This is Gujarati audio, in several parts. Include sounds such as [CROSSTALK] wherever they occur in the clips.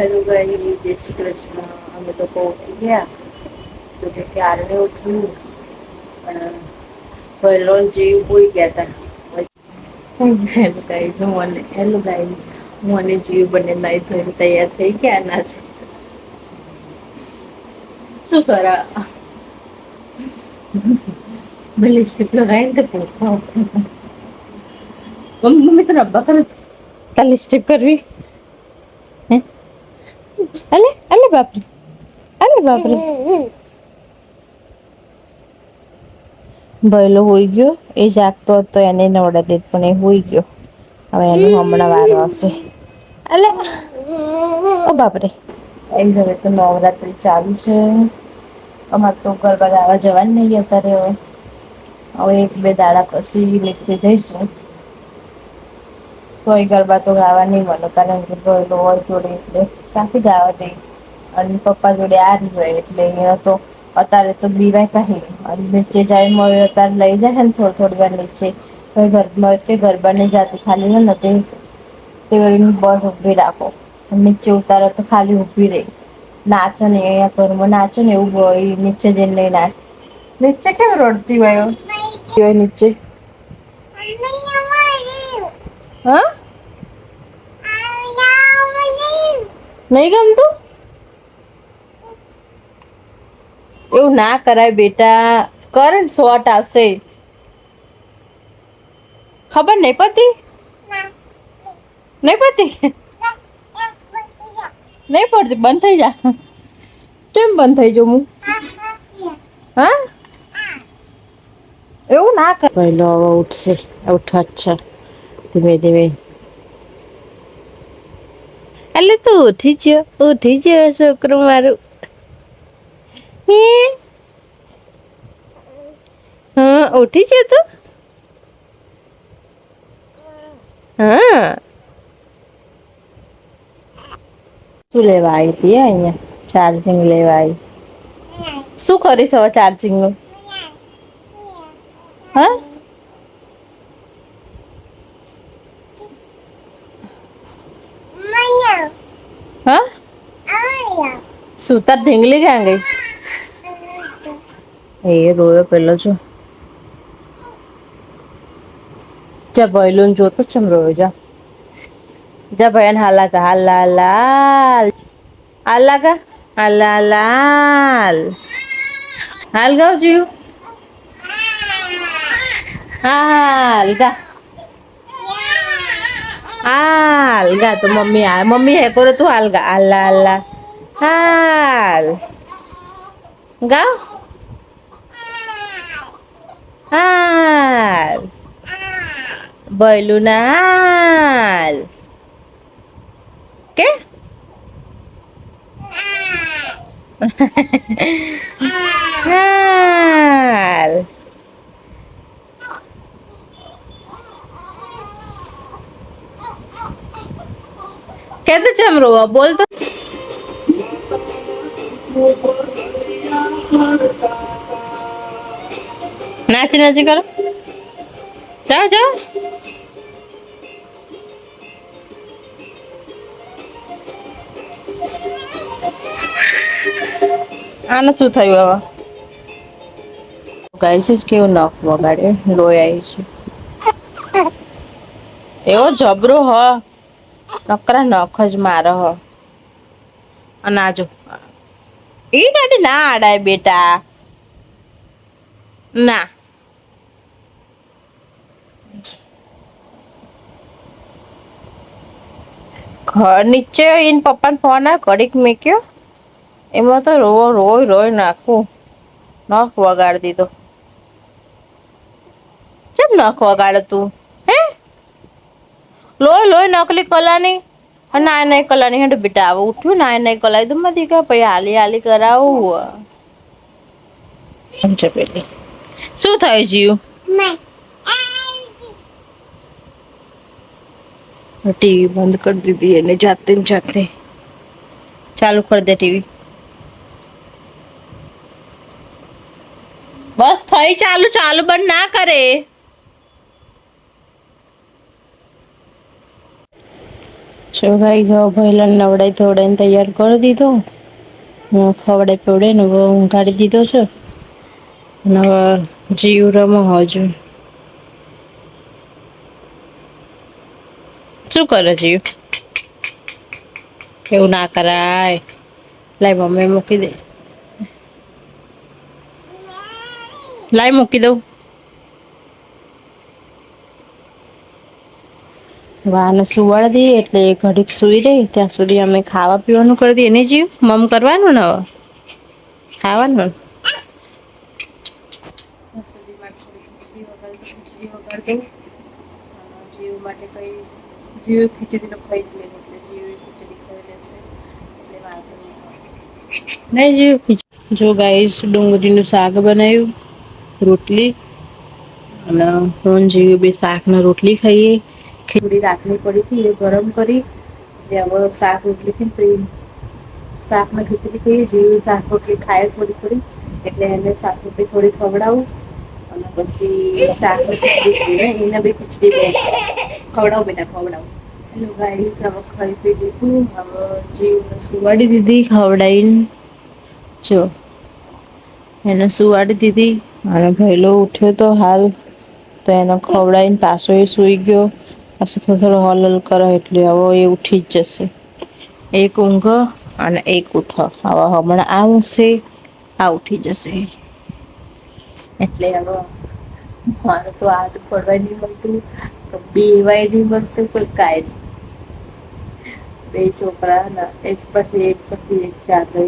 હેલો ગાઈ જય શ્રી કૃષ્ણ. અમે લોકો ઉઠી ગયા. તો કે ક્યારે ઉઠ્યું? પણ પહેલો જીવ હોઈ ગયા હતા હેલો ગાઈઝ હું અને હેલો ગાઈઝ હું અને જીવ બંને નાઈ ધોઈને તૈયાર થઈ ગયા ના છે. શું કરા? ભલે સ્ટીપ લગાવીને તો પૂછો. મમ્મી મમ્મી તને અબ્બા કરે તાલી સ્ટીપ કરવી હે અલે અલે બાપરે. અલે બાપરે. ભયલો હોઈ ગયો. એ જાગતો હતો, એને નવડા દે પણ એ હોઈ ગયો. હવે એનું હમણાં વારો આવશે. અલે. ઓ બાપરે. એમ હવે તો નવરાત્રી ચાલુ છે. અમાર તો ગરબા ગાવા જવાનું નહીં અત્યારે હવે. હવે એક બે દાડા પછી લેટકે જઈશું. તોય ગરબા તો ગાવા નહીં મળે, કારણ કે ભયલો હોય જોડે એટલે. ક્યાંથી ગાવા દે અને પપ્પા જોડે આ હોય એટલે એ તો અત્યારે તો બીવાય કહી અને નીચે જાય મળે અત્યારે લઈ જાય ને થોડી થોડી વાર નીચે. તો ગરબા કે ગરબાને જાતી ખાલી ને તે તે બસ ઊભી રાખો. નીચે ઉતારો તો ખાલી ઊભી રહી. નાચો ને અહીંયા ઘરમાં નાચો ને એવું હોય નીચે જઈને નહીં નાચ નીચે કેમ રડતી હોય? નીચે. હા? નહીં ગમતું? એવું ના કરાય બેટા. કર શોર્ટ આવશે. ખબર નહીં પતી? નહીં પતી? નહીં પડતી? બંધ થઈ જા. કેમ બંધ થઈ જાઉં હું? હા? એવું ના કર પહેલો હવે ઉઠશે. ઉઠવા અચ્છા ધીમે ધીમે. એટલે તું ઉઠી જ ઉઠી જ છોકરું મારું. હે? ઉઠી છે તું. હા. શું લેવા આવી હતી અહીંયા? ચાર્જિંગ લેવા આવી. શું કરીશ હવે ચાર્જિંગનું? હા? હા? સુતા ઢીંગલી ક્યાં ગઈ? એ રોયો પેલો જો. જા ભૈલું જોતો ચમ રોયો, જા. જા ભયન હાલા કા હાલા લાલ હાલા. કા હાલા લાલ હાલ. ગાવ જીવ. હાલ ગા હાલ ગા તો મમ્મી આ, મમ્મી હે કરો તું હાલ ગા. હાલા હાલા. હાલ. ગાવ. હાલ. બૈલું ના હાલ. કે? હાલ. કે તો ચમ રોવા? બોલ તો. નાચી નાચી કરો. જાઓ જાઓ. આને શું થયું હવે? છે કેવું નખ વગાડે, લોહી આવી છે. એવો જબરો હ. નકરા નખ જ મારે હ. અને આજો એ ગાડી ના આડાય બેટા. ના. ઘર નીચે એને પપ્પાને ફોન આ ઘડીક મેક્યો. એમાં તો રોવો રોય રોય નાખું. નખ વગાડી દીધો. ચમ નખ વગાડે તું? હે? લોય લોય નકલી કલાની? નાય નાય કલાની હેઠ બેટા આવું ઉઠ્યું નાય નાય કલાઈ દઉં મતી કે પછી હાલી હાલી કરાવું. સમજે પેલી શું થયું જીવ? ટીવી બંધ કરી દીધી એને જાતે ને જાતે ચાલુ કરી દે ટીવી બસ થઈ ચાલુ ચાલુ બંધ ના કરે ચોગાઈ જ ભાઈલાને નવડાઈ ધોવડાઈને તૈયાર કરી દીધો. હું ખવડે પવડે ને ઊંઘાડી દીધો છે. ન જીવ રમો હજુ શું કરે છે? એવું ના કરાય લાઈ મમ્મી મૂકી દે. લાઈ મૂકી દઉં. વાને સુવાડી દઈએ એટલે ઘડીક સુઈ રહી ત્યાં સુધી અમે ખાવા પીવાનું કરી દઈએ એને જીવ મમ કરવાનું ને હવે ખાવાનું માટે કઈ ખીચડી તો ખાઈ જ લે એટલે ખીચડી ખાઈ લેશે. એટલે વાંધો નહીં જીજુ જો ગાઈસ ડુંગળીનું શાક બનાવ્યું, રોટલી. અને હું જેવી બે શાકને રોટલી ખાઈએ. ખીચડી રાતની પડી હતી, એ ગરમ કરી. હવે શાક, રોટલી ખાઈને શાક શાકમાં ખીચડી ખાઈએ. જેવી શાક, રોટલી ખાય થોડી થોડી. એટલે એને શાક, રોટલી થોડી ખવડાવું. અને પછી શાક ખીચડી એને બી ખીચડી ખવડાવું બેટા, ખવડાવું. હેલો ગાઈસ હવે ખાઈ પી લીધું હવે જીવને સુવાડી દીધી ખવડાઈને જો એને સુવાડી દીધી અને ભૈલો ઉઠ્યો તો હાલ તો એને ખવડાવીને પાછો એ સુઈ ગયો. પાછો થોડો થોડો હલ હલ કરે એટલે હવે એ ઉઠી જ જશે. એક ઊંઘ અને એક ઉઠો હવે હમણાં આ ઊંઘશે આ ઉઠી જશે એટલે હવે મારે તો આદું પડવા નહીં મળતું બેવાય નહીં મળતું કોઈ કાય બે છોકરા એક પછી એક પછી એક ચાલે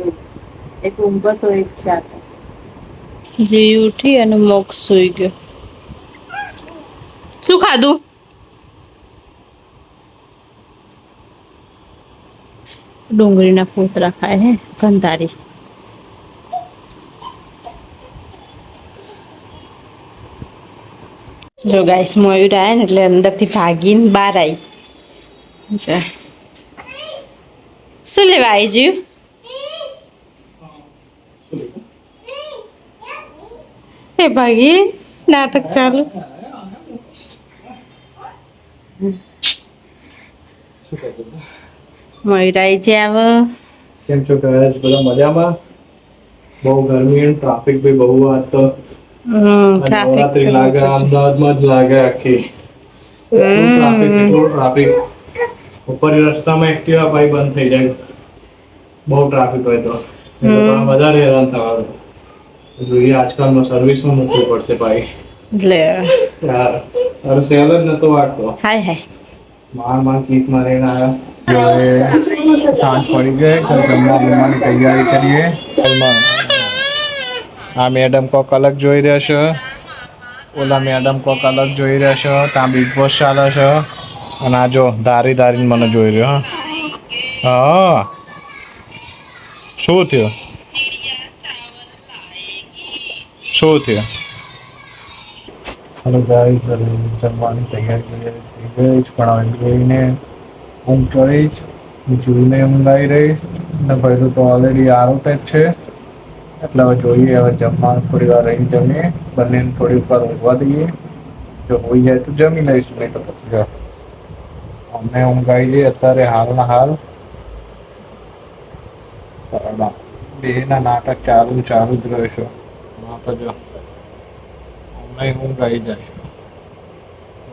એક ઊંઘે તો એક જાગે જીવી ઉઠી અને મોક્ષ સુઈ ગયો. શું ખાધું? ડુંગળીના પોતરા ખાય હે કંધારી જો ગાઈસ મયુર આવ્યા ને એટલે અંદરથી ભાગીને બહાર આવી જા. શું લેવા આવી એ ભાઈ નાટક ચાલુ. મયુરાઈ આઈ આવો. કેમ છો ગાઈસ? બધા મજામાં? બહુ ગરમી અને ટ્રાફિક બી બહુ આજ તો. નવરાત્રી લાગે અમદાવાદમાં જ લાગે આખી. ટ્રાફિક એટલું ટ્રાફિક ઉપર રસ્તામાં એક્ટિવા ભાઈ બંધ થઈ જાય. બહુ ટ્રાફિક હોય તો. વધારે હેરાન થવાનું. જોઈએ આજકાલમાં સર્વિસમાં મૂકવું પડશે ભાઈ એટલે યાર અરે સેલ જ નતો વાગતો. હાય હાય. માર માર કીક મારીને આવ્યા. સાંજ પડી ગઈ તો જમવા જમવાની તૈયારી કરીએ. આ મેડમ કોક અલગ જોઈ રહ્યા છો. ઓલા મેડમ કોક અલગ જોઈ રહ્યા છો. ત્યાં બિગ બોસ ચાલે છે. અને આ જો ધારી ધારીને મને જોઈ રહ્યો, હા. હા. શું થયું? શું થયું? હલો ગાઈસ જમવાની તૈયારી થઈ ગઈ છે પણ હવે જોઈને ઊંઘ ચડી જ જોઈને ઊંઘ આવી રહી ને ભાઈ તો ઓલરેડી આરોટ જ છે. એટલે હવે જોઈએ, હવે જમવાનું થોડી વાર રહી જમીએ, બંનેને થોડી ઉપર ઊંઘવા દઈએ. જો હોઈ જાય તો જમી લઈશું, નહીં તો પછી અમને ઊંઘ આવી જઈએ અત્યારે હાલના હાલ. બરાબર. બે ના નાટક ચાલુ ચાલુ જ રહ્યો તો જો. અમને ઊંઘ આવી જાય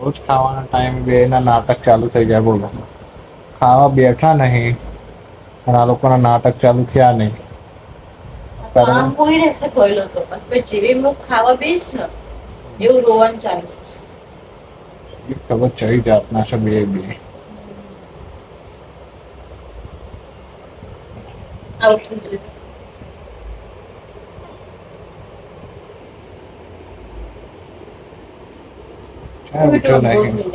રોજ ખાવાના ટાઈમ બે ના નાટક ચાલુ થઈ જાય બોલો. ખાવા બેઠા નહીં પણ આ લોકોના નાટક ચાલુ થયા નહીં. રહેશે તો પણ જેવી ખાવા બેસ ને એવું રોવાનું ચાલુ ખબર ચડી જાતના છે બે બે. ક્યાં ઉઠ્યો નહીં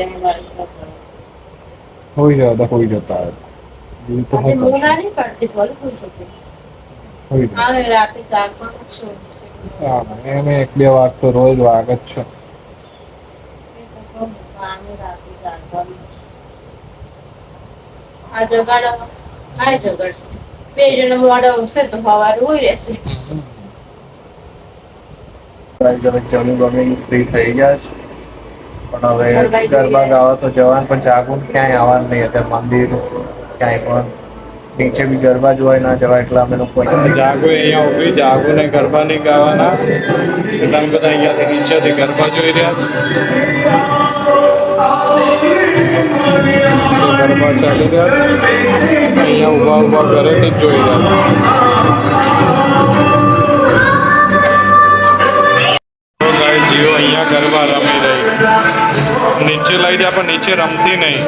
હોઈ જતા હોઈ તો હોઈ જાય એને એક બે વાર તો રોજ વાગ જ છે. આ જગાડ આ જગાડશે. બે જણ મોડા ઊંઘશે તો સવારે હોય રહેશે જમી બમી ફ્રી થઈ ગયા છે. પણ હવે ગરબા ગાવા તો જવાનું પણ જાગું ક્યાંય આવવાનું નહીં અત્યારે મંદિર ક્યાંય પણ. નીચે બી ગરબા જોવાય ના જવાય એટલે અમે લોકો જાગો અહીંયા ઊભી જાગો ને ગરબા નહીં ગાવાના. બધા બધા અહીંયાથી નીચેથી ગરબા જોઈ રહ્યા છે. ગરબા ચાલુ રહ્યા અહીંયા ઊભા ઊભા ઘરેથી જ જોઈ રહ્યા અહીંયા ગરબા રમી રહી નીચે લઈ જાય પણ નીચે રમતી નહીં.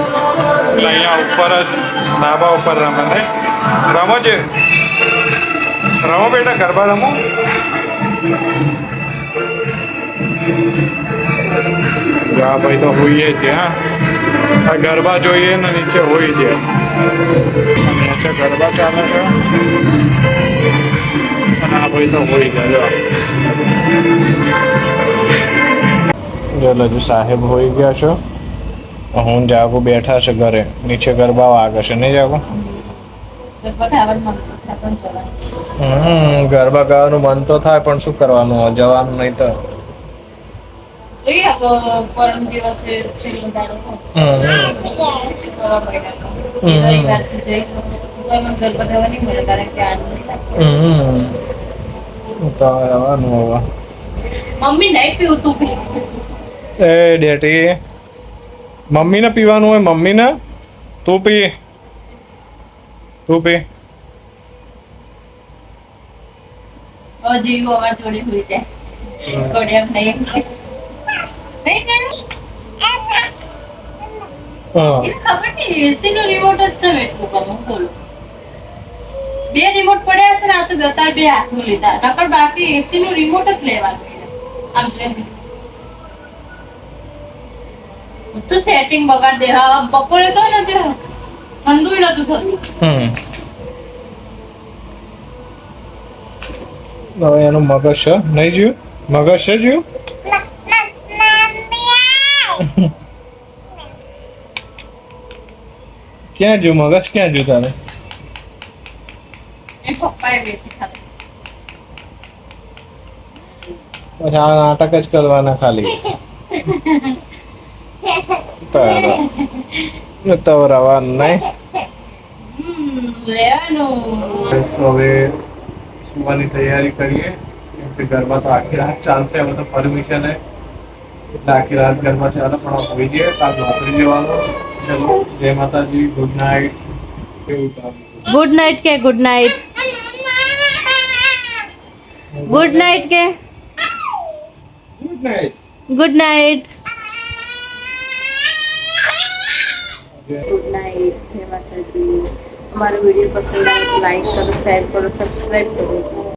એટલે અહીંયા ઉપર જ ધાબા ઉપર રમે ને રમો છે રમો બેટા ગરબા રમો. યા ભાઈ, તો હોઈએ છે, હા. આ ગરબા જોઈએ ને નીચે હોઈ નીચે ગરબા ચાલે છે? અને આ ભાઈ તો હોઈ છે જો. જો હજુ સાહેબ હોઈ ગયા છો. હું જાગુ બેઠા છે ઘરે. નીચે ગરબા વાગે છે. નહીં જાગુ? હમ ગરબા ગાવાનું મન તો થાય પણ શું કરવાનું? જવાનું નહીં તો. પરમ દિવસે છેલ્લો દાડો હમ. રવિવારથી જઈશું તો મને ગરબા ગાવા નહીં મળે કારણ કે હવે. મમ્મી નહીં પીવું તું પી એ ડેટી મમ્મીને પીવાનું હોય મમ્મીને? તું પી. તું પી. જીવું જોડે થોડી એમ નહીં. ખબર એસી નો રિમોટ જ છે એટલું કમ બોલો. બે રિમોટ પડ્યા છે ને આ તો બે તાર બે હાથમાં લીધા. નકર બાકી એસી નું રિમોટ જ લેવાનું આમ છે. તો સેટિંગ બગાડ દે. હા બપોરે તો ને તે ઠંડુ નતું થતું. હમ. હવે એનું મગજ છે. નહીં જોયું? મગજ છે જ્યું? [LAUGHS] ક્યાં જો મગજ ક્યાં જો તારે? નાટક જ કરવાના ખાલી. તારો. તો રવાનું નહીં. હવે સુવાની તૈયારી કરીએ. કેમ કે ગરબા તો આખી રાત ચાલશે હવે તો પરમિશન હે. એટલે આખી રાત ગરબા ચાલે પણ હવે હોઈ જઈએ કાલ નોકરી જવાનું ચલો જય માતાજી ગુડ નાઇટ કેવું ચાલે ગુડ નાઇટ કે ગુડ નાઇટ ગુડ નાઇટ કે good night good night good night Jai Mataji અમારો વીડિયો પસંદ આવે તો લાઈક કરો શેર કરો સબસ્ક્રાઈબ કરો